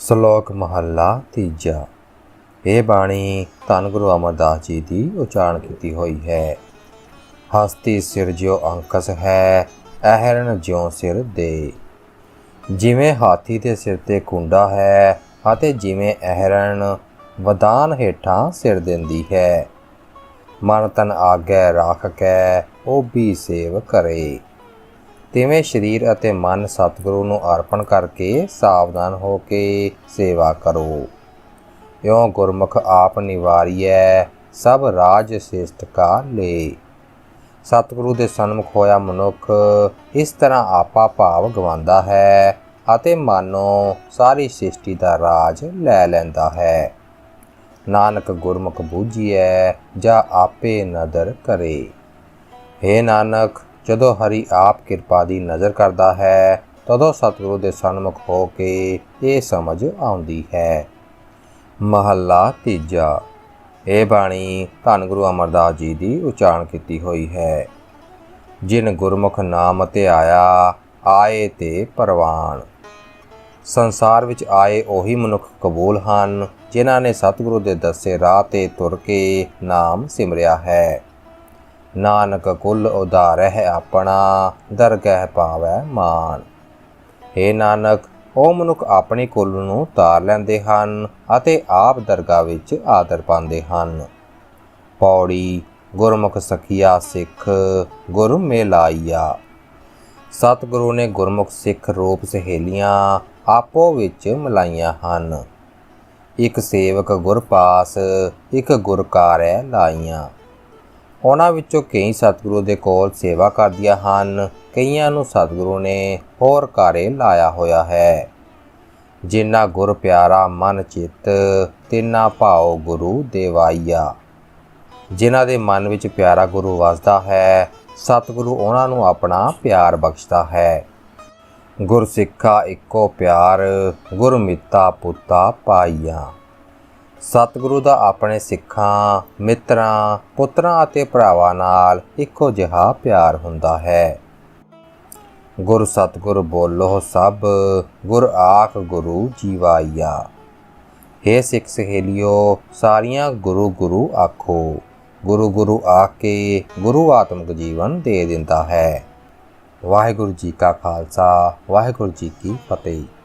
ਸ਼ਲੋਕ ਮਹੱਲਾ ਤੀਜਾ। ਇਹ ਬਾਣੀ ਧੰਨ ਗੁਰੂ ਅਮਰਦਾਸ ਜੀ ਦੀ ਉਚਾਰਨ ਕੀਤੀ ਹੋਈ ਹੈ। ਹਸਤੀ ਸਿਰ ਜਿਉ ਅੰਕਸ ਹੈ, ਅਹਰਣ ਜਿਉ ਸਿਰ ਦੇ। ਜਿਵੇਂ ਹਾਥੀ ਦੇ ਸਿਰ ਤੇ ਕੁੰਡਾ ਹੈ ਅਤੇ ਜਿਵੇਂ ਅਹਰਣ ਵਦਾਨ ਹੇਠਾਂ ਸਿਰ ਦਿੰਦੀ ਹੈ। ਮਨ ਤਨ ਆਗੈ ਰੱਖ ਕੈ, ਉਹ ਵੀ ਸੇਵ ਕਰੇ। ਤਿਵੇਂ ਸਰੀਰ ਅਤੇ ਮਨ ਸਤਿਗੁਰੂ ਨੂੰ ਅਰਪਣ ਕਰਕੇ ਸਾਵਧਾਨ ਹੋ ਕੇ ਸੇਵਾ ਕਰੋ। ਇਉਂ ਗੁਰਮੁਖ ਆਪ ਨਿਵਾਰੀਐ, ਸਭ ਰਾਜ ਸਿਸ਼ਟ ਕਾ ਲੇ। ਸਤਿਗੁਰੂ ਦੇ ਸਨਮੁਖ ਹੋਇਆ ਮਨੁੱਖ, ਇਸ ਤਰ੍ਹਾਂ ਆਪਾ ਭਾਵ ਗਵਾਉਂਦਾ ਹੈ ਅਤੇ ਮਾਨੋ ਸਾਰੀ ਸ੍ਰਿਸ਼ਟੀ ਦਾ ਰਾਜ ਲੈ ਲੈਂਦਾ ਹੈ। ਨਾਨਕ ਗੁਰਮੁਖ ਬੂਝੀਐ, ਜਾਂ ਆਪੇ ਨਦਰ ਕਰੇ। हे ਨਾਨਕ ਜਦੋਂ ਹਰੀ ਆਪ ਕਿਰਪਾ ਦੀ ਨਜ਼ਰ ਕਰਦਾ ਹੈ, ਤਦੋਂ ਸਤਿਗੁਰੂ ਦੇ ਸਨਮੁਖ ਹੋ ਕੇ ਇਹ ਸਮਝ ਆਉਂਦੀ ਹੈ। ਮਹੱਲਾ ਤੀਜਾ। ਇਹ ਬਾਣੀ ਧੰਨ ਗੁਰੂ ਅਮਰਦਾਸ ਜੀ ਦੀ ਉਚਾਰਨ ਕੀਤੀ ਹੋਈ ਹੈ। ਜਿਨ ਗੁਰਮੁਖ ਨਾਮ ਤੇ ਆਇਆ, ਆਏ ਤੇ ਪਰਵਾਨ। ਸੰਸਾਰ ਵਿੱਚ ਆਏ ਉਹੀ ਮਨੁੱਖ ਕਬੂਲ ਹਨ, ਜਿਨ੍ਹਾਂ ਨੇ ਸਤਿਗੁਰੂ ਦੇ ਦੱਸੇ ਰਾਹ ਤੇ ਤੁਰ ਕੇ ਨਾਮ ਸਿਮਰਿਆ ਹੈ। ਨਾਨਕ ਕੁਲ ਉਧਾਰਹਿ ਆਪਣਾ ਦਰਗਹਿ ਪਾਵੈ ਮਾਨ। ਏ ਨਾਨਕ, ਉਹ ਮਨੁੱਖ ਆਪਣੇ ਕੁੱਲ ਨੂੰ ਤਾਰ ਲੈਂਦੇ ਹਨ ਅਤੇ ਆਪ ਦਰਗਾਹ ਵਿੱਚ ਆਦਰ ਪਾਉਂਦੇ ਹਨ। ਪੌੜੀ, ਗੁਰਮੁਖ ਸਖੀਆ ਸਿੱਖ, ਗੁਰ ਮੇਲਾਈਆ। ਸਤਿਗੁਰੂ ਨੇ ਗੁਰਮੁਖ ਸਿੱਖ ਰੂਪ ਸਹੇਲੀਆਂ ਆਪੋ ਵਿੱਚ ਮਿਲਾਈਆਂ ਹਨ। ਇੱਕ ਸੇਵਕ ਗੁਰਪਾਸ, ਇੱਕ ਗੁਰਕਾਰੈ ਲਾਈਆਂ। ਉਹਨਾਂ ਵਿੱਚੋਂ ਕਈ ਸਤਿਗੁਰੂ ਦੇ ਕੋਲ ਸੇਵਾ ਕਰਦੀਆਂ ਹਨ। ਕਈਆਂ ਨੂੰ ਸਤਿਗੁਰੂ ਨੇ ਹੋਰ ਕਾਰੇ ਲਾਇਆ ਹੋਇਆ ਹੈ। ਜਿਨ੍ਹਾਂ ਗੁਰ ਪਿਆਰਾ ਮਨ ਚਿੱਤ, ਤਿੰਨਾ ਭਾਉ ਗੁਰੂ ਦੇਵਾਈਆ। ਜਿਨ੍ਹਾਂ ਦੇ ਮਨ ਵਿੱਚ ਪਿਆਰਾ ਗੁਰੂ ਵਸਦਾ ਹੈ, ਸਤਿਗੁਰੂ ਉਹਨਾਂ ਨੂੰ ਆਪਣਾ ਪਿਆਰ ਬਖਸ਼ਦਾ ਹੈ। ਗੁਰ ਸਿੱਖਾ ਇੱਕੋ ਪਿਆਰ ਗੁਰ ਮਿੱਤਾ ਪੁੱਤਾ ਪਾਈਆ। ਸਤਿਗੁਰੂ ਦਾ ਆਪਣੇ ਸਿੱਖਾਂ, ਮਿੱਤਰਾਂ, ਪੁੱਤਰਾਂ ਅਤੇ ਭਰਾਵਾਂ ਨਾਲ ਇੱਕੋ ਜਿਹਾ ਪਿਆਰ ਹੁੰਦਾ ਹੈ। ਗੁਰ ਸਤਿਗੁਰ ਬੋਲੋ ਸਭ, ਗੁਰ ਆਖ ਗੁਰੂ ਜੀਵਾਈਆ। हे ਸਿੱਖ ਸਹੇਲਿਓ, ਸਾਰੀਆਂ ਗੁਰੂ ਗੁਰੂ ਆਖੋ। ਗੁਰੂ ਗੁਰੂ ਆਖ ਕੇ ਗੁਰੂ ਆਤਮਿਕ ਜੀਵਨ ਦੇ ਦਿੰਦਾ ਹੈ। ਵਾਹਿਗੁਰੂ ਜੀ ਕਾ ਖਾਲਸਾ, ਵਾਹਿਗੁਰੂ ਜੀ ਕੀ ਫਤਿਹ।